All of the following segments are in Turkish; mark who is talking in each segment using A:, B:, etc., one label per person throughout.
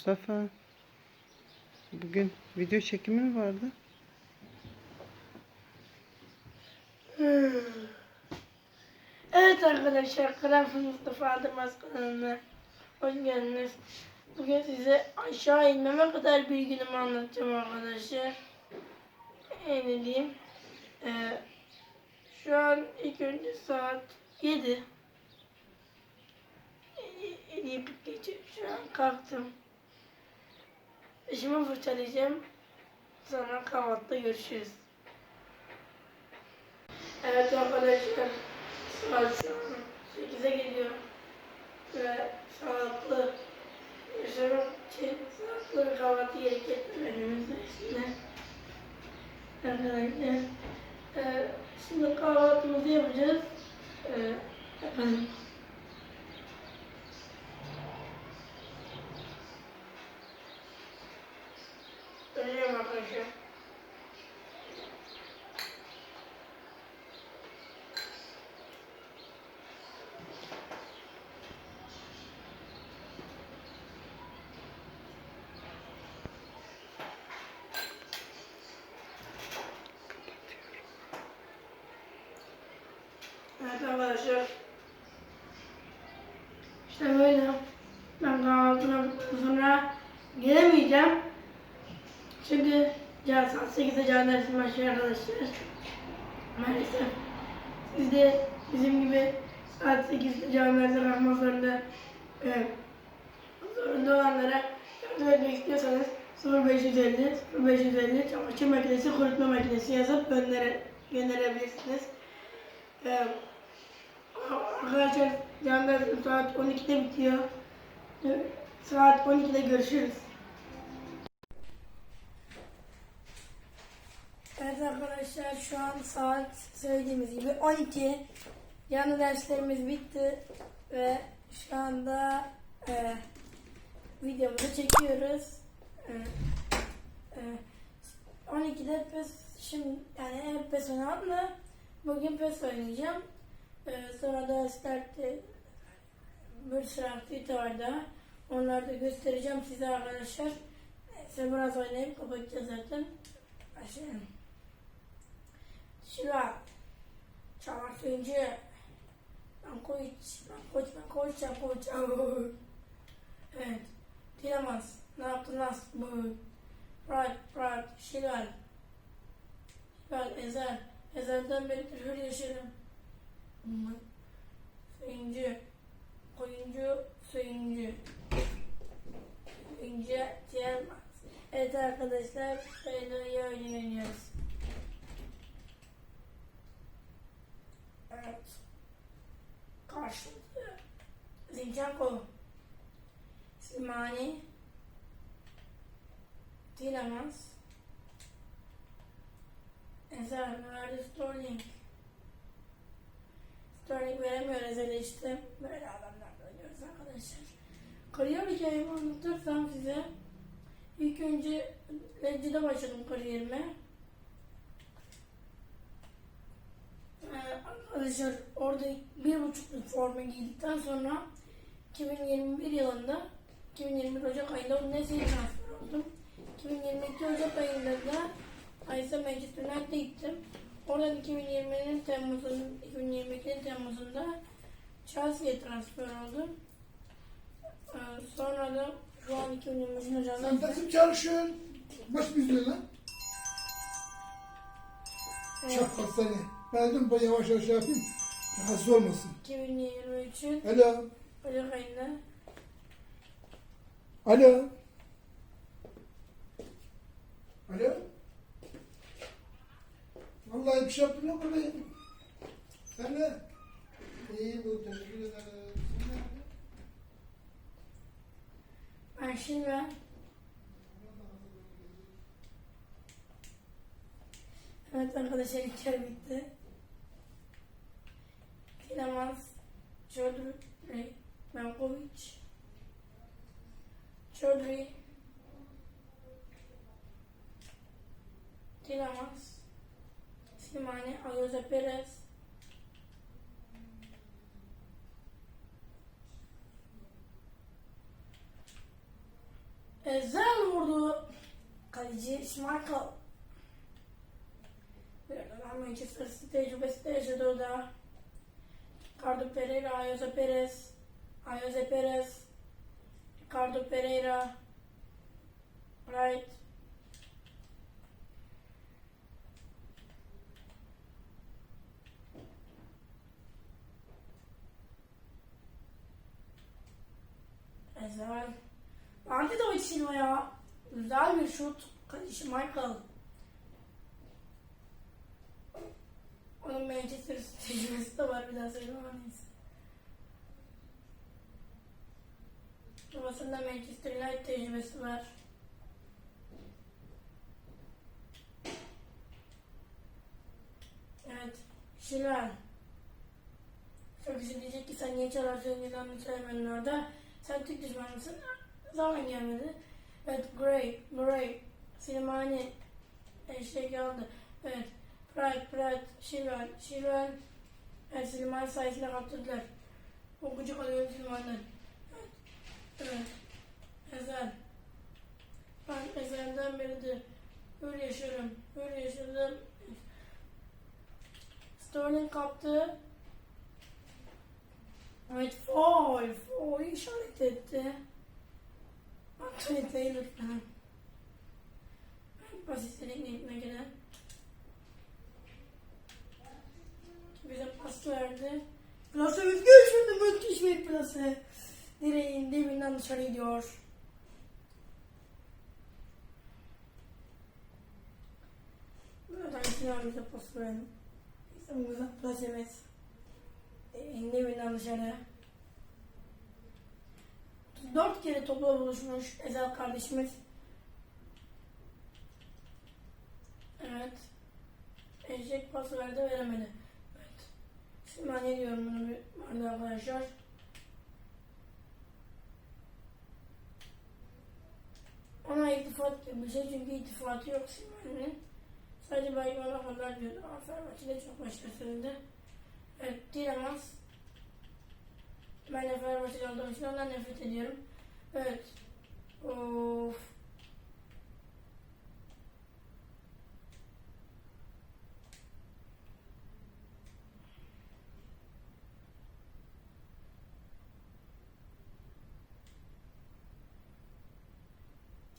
A: Mustafa. Bugün video çekimi mi vardı?
B: Evet arkadaşlar, Kral Mustafa Adımaz kanalına hoş geldiniz. Bugün size aşağı inmeme kadar bir günümü anlatacağım arkadaşlar. Ne diyeyim? Ee, şu an ilk önce saat 7. 7 geçiyor. Şu an kalktım. Dişimi fırçalayacağım. Sonra kahvaltıda görüşürüz. Evet arkadaşlar. Saat şu an 8'e geliyor. Ve sağlıklı yaşamak için sağlıklı bir kahvaltı gerektirmemiz içinde. Arkadaşlar. Ee, şimdi kahvaltımızı yapacağız. Ee, efendim. Ölüyorum arkadaşlar. Evet arkadaşlar. İşte böyle. Ben kahvaltıdan sonra gelemeyeceğim. Çünkü can saat 8'de can dersim başlıyor arkadaşlar. Maalesef. Siz de bizim gibi saat 8'de can dersi kalmak zorunda, e, zorunda olanlara yardım etmek istiyorsanız 0550 0550 çamaşır makinesi, kurutma makinesi yazıp göndere, gönderebilirsiniz. Ee, arkadaşlar can dersim saat 12'de bitiyor. Saat 12'de görüşürüz. Evet arkadaşlar şu an saat söylediğimiz gibi 12. Yanı derslerimiz bitti ve şu anda e, videomuzu çekiyoruz. E, e, 12'de PES şimdi yani hep PES oynadım da bugün PES oynayacağım. E, sonra sürü aktivite var daha. Onları da göstereceğim size arkadaşlar. Neyse biraz oynayıp kapatacağız zaten. Başlayalım. Koç. Ben koç. Ben koç. Ben koç. Evet. Dilemez. Ne yaptın bu? Prat. Prat. Şilal. Şilal. Ezel. Ezelden beri hür yaşarım. Suyuncu. Koyuncu. Suyuncu. Suyuncu. Dilemez. Evet arkadaşlar. Böyle oynuyoruz. Evet. Karşılıklı. Zinchenko. Slimani. Tilemans. Ezer verdi Sterling. Sterling veremiyor Ezer'e işte. Böyle adamlarla oynuyoruz arkadaşlar. Kariyer hikayemi anlatırsam size. İlk önce Leggie'de başladım kariyerime. Ee, arkadaşlar orada bir buçukluk forma giydikten sonra 2021 yılında 2021 Ocak ayında Unnesa'ya transfer oldum. 2022 Ocak ayında da Aysa Manchester United'e gittim. Oradan 2020'nin Temmuz'un 2022'nin Temmuz'unda Chelsea'ye transfer oldum. Ee, sonra da şu an 2023'ün
C: Sen
B: Ocağı'nda
C: takım çalışıyorsun. Baş mı izliyorsun lan?
B: Evet,
C: Çakal seni. Ben dedim ben yavaş yavaş yapayım. Rahatsız olmasın.
B: 2023'ün
C: Alo.
B: Ocak ayında
C: Alo. Alo. Vallahi bir şey yaptım yok buradayım. Sen ne? İyi bu teşekkür ederim.
B: Ben şimdi Evet arkadaşlar ilk yer bitti. Tilemans, Chodri, Benkovic, Chodri, Tilemans, Slimani, Alonso Perez, Ezel vurdu. Kaleci Schmeichel. Bir arada Manchester City tecrübesi de yaşadı o. Ricardo Pereira, Ayoze Perez. Ayoze Perez. Ricardo Pereira. Right. Ezel. Bence de o Silva ya. Güzel bir şut. Kaleci Michael. Onun Manchester tecrübesi de var bir daha neyse. Babasında Manchester United tecrübesi var. Evet. Şilan. Çok kişi diyecek ki sen niye çalar söylediğinden söylemedin orada. Sen Türk düşmanı mısın? Zaman gelmedi. Evet, Gray, Gray, Silmani, eşek aldı. Evet, Pride, Pride, Şilvan, Şilvan, evet, Silmani sayesinde kaptırdılar. O gıcık alıyorum Silman'dan. Evet, evet, Ezel. Ben Ezel'den beridir öyle yaşıyorum, öyle yaşadım. Sterling kaptı. Evet, foul, foul işaret etti. Taylor falan. Pas istedik niyetine gelen. Bize pas verdi. Plase müthiş bir müthiş bir plase. Direğin dibinden dışarı gidiyor. Buradan Sinan bize pas. İşte bu güzel plasemiz. Direğin dibinden dışarı. 34 kere topla buluşmuş Ezel kardeşimiz. Evet. Eşek pas verdi veremedi. Evet. Şimdi ben ne diyorum bunu bir vardı arkadaşlar. Ona iltifat bir şey çünkü iltifatı yok Simon'un. Sadece ona kadar diyordu. Ama Fenerbahçe'de çok başarısıydı. Dinamaz. Ben Fenerbahçe'de olduğum için ondan nefret ediyorum. Evet. Of.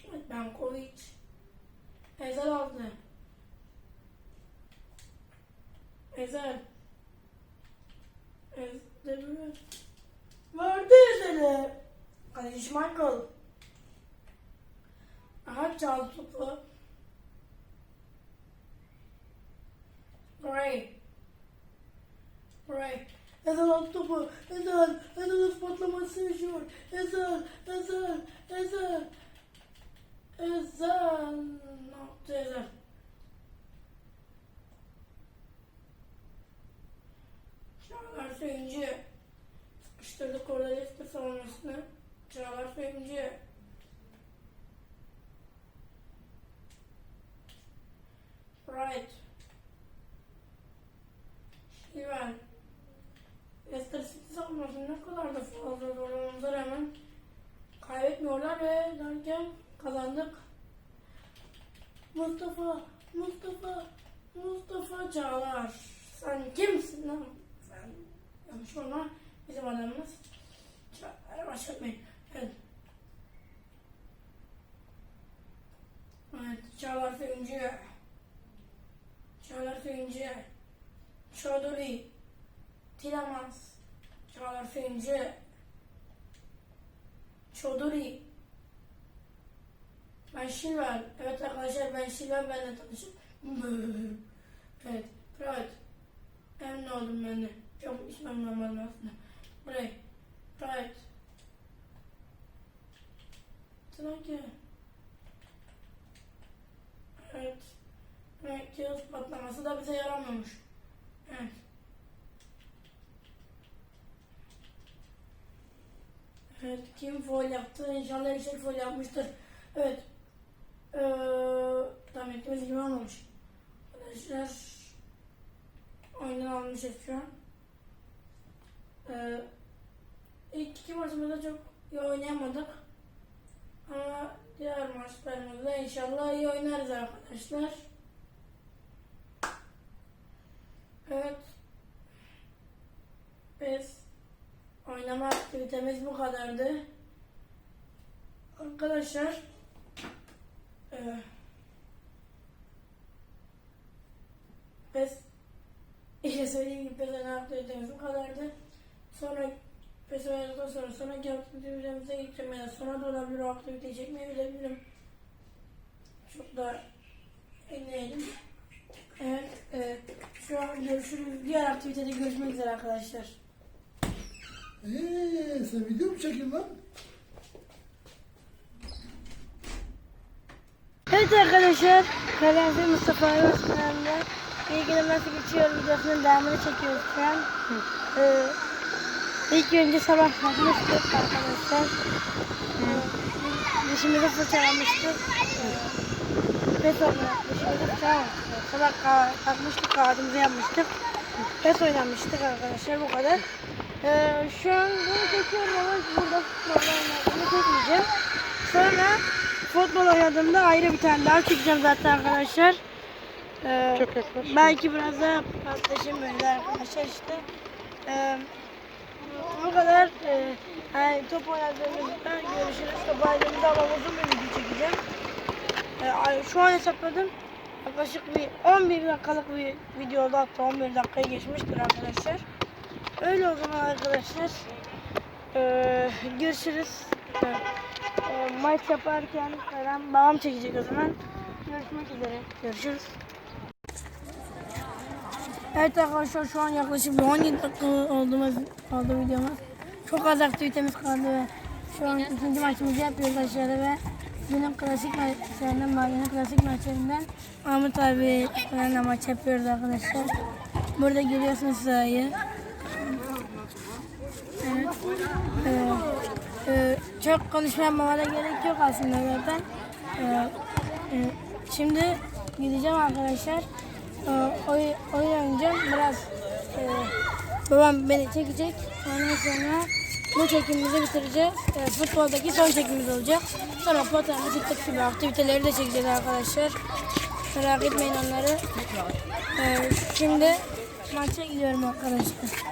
B: Evet, Benkovic. Ezel aldı. Ezel. Ezel. Vardı Ezel'e. Kaleci Michael. Aha topu. Gray. Gray. Aldı topu. Ezel. Ezel patlaması yaşıyor. Ezel. Ezel. Ezel. Ezel. Ne yaptı Ezel? Çağlar Söyüncü. Sıkıştırdık orada Leicester savunmasını. Çağlar Söyüncü. Right. Şiven. Leicester City savunmasını ne kadar da fazla zorlamamıza rağmen kaybetmiyorlar ve derken kazandık. Mustafa, Mustafa, Mustafa Çağlar. Sen kimsin lan? Sen yanlış olma. Bizim adamımız. Çağlar'a başlatmayın. Evet. Evet, Çağlar Söyüncü. Söyüncü. Çoduri. Tilamaz. Çağlar Söyüncü. Çoduri. Ben Şilver. Evet arkadaşlar ben Şilver benle tanışıp. evet. Pride. Emin oldum ben de. Çok memnun olmadım aslında. Buraya. Pride. Trakya. Evet. Evet, kağıt patlaması da bize yaramamış. Evet. Evet, kim foul yaptı? İnşallah eşek foul yapmıştır. Evet. Ee, tahmin ettiğimiz gibi olmamış. Arkadaşlar oyundan almışız şu an. Ee, ilk iki maçımızda çok iyi oynayamadık. Ama diğer maçlarımızda inşallah iyi oynarız arkadaşlar. Evet. Biz oynama aktivitemiz bu kadardı. Arkadaşlar eee biz işte söylediğim gibi oynama aktivitemiz bu kadardı. Sonra pes oynadıktan sonra sonraki aktivitemize geçeceğim ya da sonra da olabilir o aktiviteyi çekmeyebilirim. Çok da elleyelim. Evet, e, şu an görüşürüz. Diğer aktivitede görüşmek üzere arkadaşlar.
C: Eee sen video mu çekiyorsun lan?
B: Evet arkadaşlar, Kalenfi Mustafa Aras kanalında günler nasıl geçiyor videosunun devamını çekiyoruz şu an. Ee, ilk önce sabah kalkmıştık arkadaşlar. Dişimizi fırçalamıştık. Ve sonra dişimizi fırçalamıştık. Sabah kalkmıştık, kahvaltımızı yapmıştık. Pes oynamıştık arkadaşlar bu kadar. Ee, şu an bunu çekiyorum ama burada futbol oynadığımı çekmeyeceğim. Sonra futbol oynadığımda ayrı bir tane daha çekeceğim zaten arkadaşlar. Ee,
A: Çok yaklaş.
B: belki biraz daha yaklaşayım böyle arkadaşlar işte. Ee, bu kadar e, yani top oynadığımızda görüşürüz. Top oynadığımızda ama uzun bir video çekeceğim. Ee, şu an hesapladım. Yaklaşık bir 11 dakikalık bir video oldu hatta 11 dakikayı geçmiştir arkadaşlar. Öyle o zaman arkadaşlar. Ee, görüşürüz. Ee, maç yaparken falan babam çekecek o zaman. Görüşmek üzere. Görüşürüz. Evet arkadaşlar şu an yaklaşık bir 17 dakika olduğumuz oldu videomuz. Çok az aktivitemiz kaldı ve şu an ikinci maçımızı yapıyoruz aşağıda ve günün klasik maçlarından mahallenin klasik maçlarından Ahmet abi falan maç yapıyoruz arkadaşlar. Burada görüyorsunuz sahayı. Evet. Ee, e, çok konuşmama da gerek yok aslında zaten. Ee, e, şimdi gideceğim arkadaşlar. Ee, oy, oyun oynayacağım. Biraz e, babam beni çekecek. Ondan sonra bu çekimimizi bitireceğiz. Ee, futboldaki son çekimimiz olacak. Sonra fotoğrafı TikTok gibi aktiviteleri de çekeceğiz arkadaşlar. Merak etmeyin onları. Ee, şimdi maça gidiyorum arkadaşlar.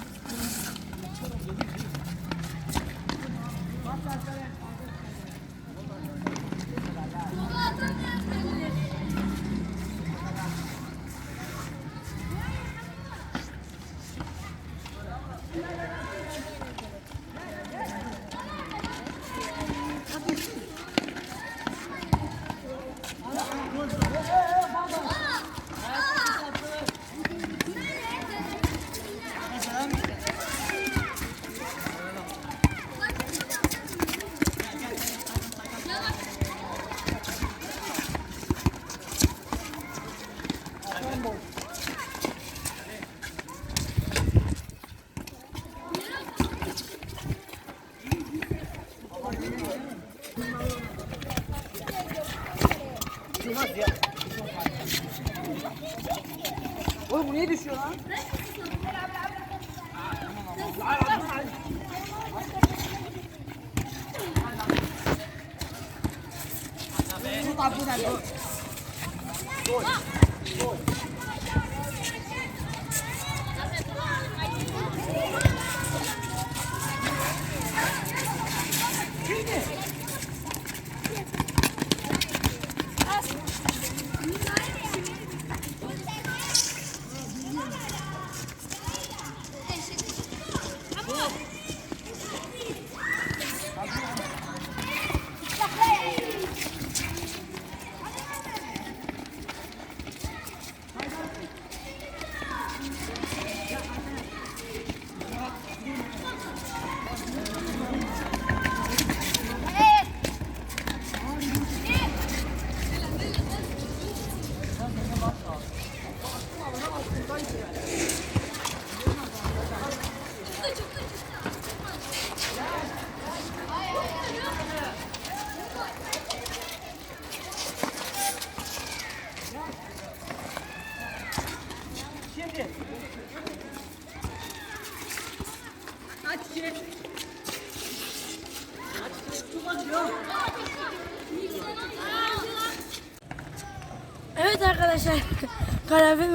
D: Oğlum bu niye düşüyor lan? Tut abi buradan dur.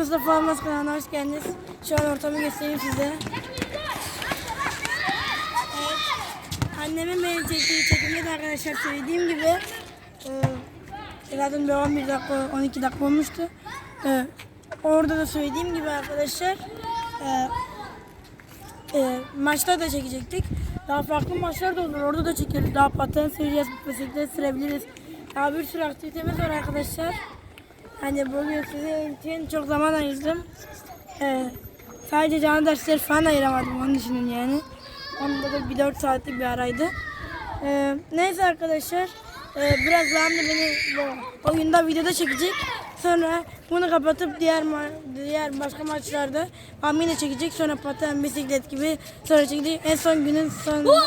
B: Mustafa Almaz kanalına hoş geldiniz. Şu an ortamı göstereyim size. Evet. Annemin beni çektiği çekimde de arkadaşlar söylediğim gibi e, zaten bir 11 dakika 12 dakika olmuştu. E, orada da söylediğim gibi arkadaşlar e, e, maçta da çekecektik. Daha farklı maçlar da olur. Orada da çekeriz. Daha paten süreceğiz, bisiklet sürebiliriz. Daha bir sürü aktivitemiz var arkadaşlar. Hani bugün sizin için çok zaman ayırdım. Ee, sadece canlı dersleri falan ayıramadım onun düşünün yani. Onda da bir 4 saatlik bir araydı. Ee, neyse arkadaşlar. Ee, biraz Rami beni bu oyunda videoda çekecek. Sonra bunu kapatıp diğer diğer başka maçlarda Rami çekecek. Sonra paten, bisiklet gibi sonra çekecek. En son günün sonunda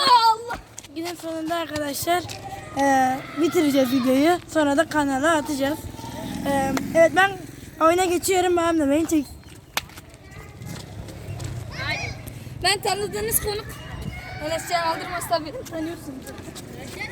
B: günün sonunda arkadaşlar ee, bitireceğiz videoyu. Sonra da kanala atacağız. Evet ben oyuna geçiyorum. Babam da beni çek.
E: Ben tanıdığınız konuk. Enes Can Aldırmaz tabii.
B: Tanıyorsun.
E: Gel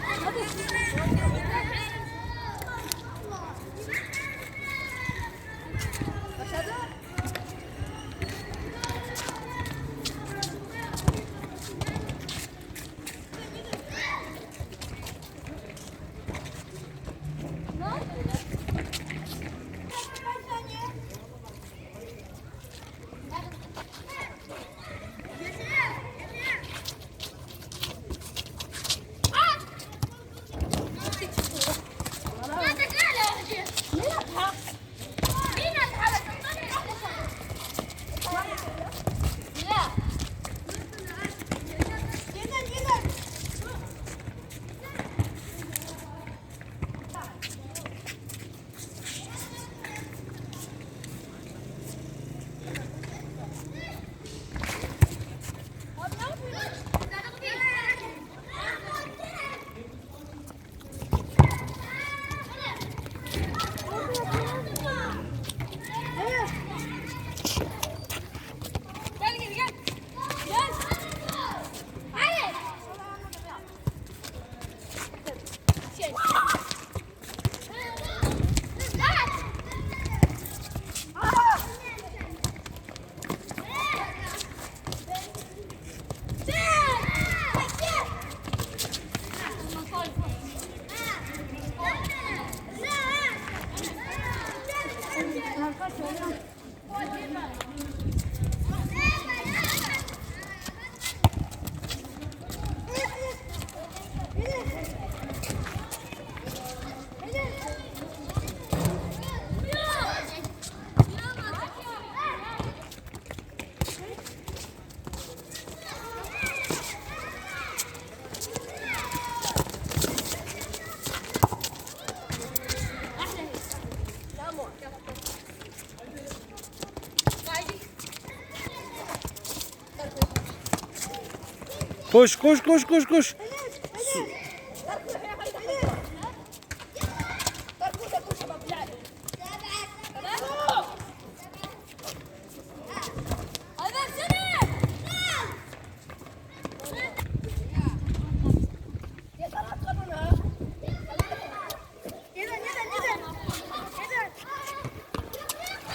C: Koş koş koş koş koş.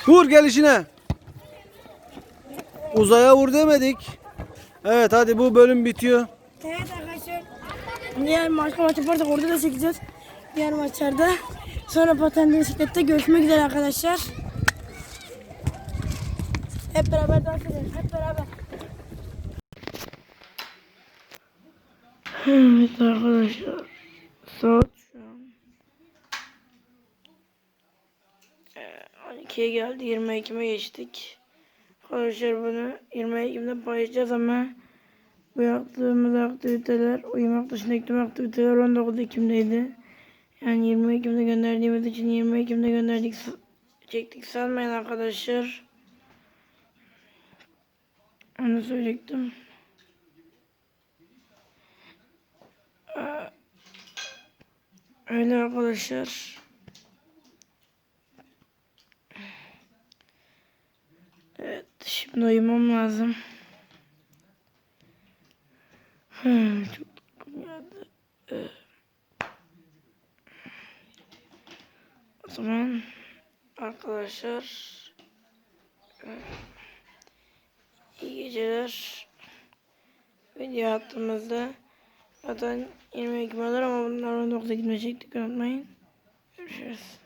C: Vur gelişine. Uzaya vur demedik. Evet hadi bu bölüm bitiyor.
B: Evet arkadaşlar. Diğer başka maç yaparsak orada da çekeceğiz. Diğer maçlarda. Sonra patende bisiklette görüşmek üzere arkadaşlar. Hep beraber dans edelim. Hep beraber. Evet arkadaşlar. Saat şu an. Ee, 12'ye geldi. 20 Ekim'e geçtik. Arkadaşlar bunu 20 Ekim'de paylaşacağız ama bu yaptığımız aktiviteler, uyumak dışındaki tüm aktiviteler 19 Ekim'deydi. Yani 20 Ekim'de gönderdiğimiz için 20 Ekim'de gönderdik, çektik sanmayın arkadaşlar. Onu söyleyecektim. Öyle arkadaşlar. Uyumam lazım. Hmm, çok geldi. O zaman arkadaşlar. İyi geceler. Video attığımızda zaten 20 Ekim ama bunlar 19 Ekim'de unutmayın. Görüşürüz.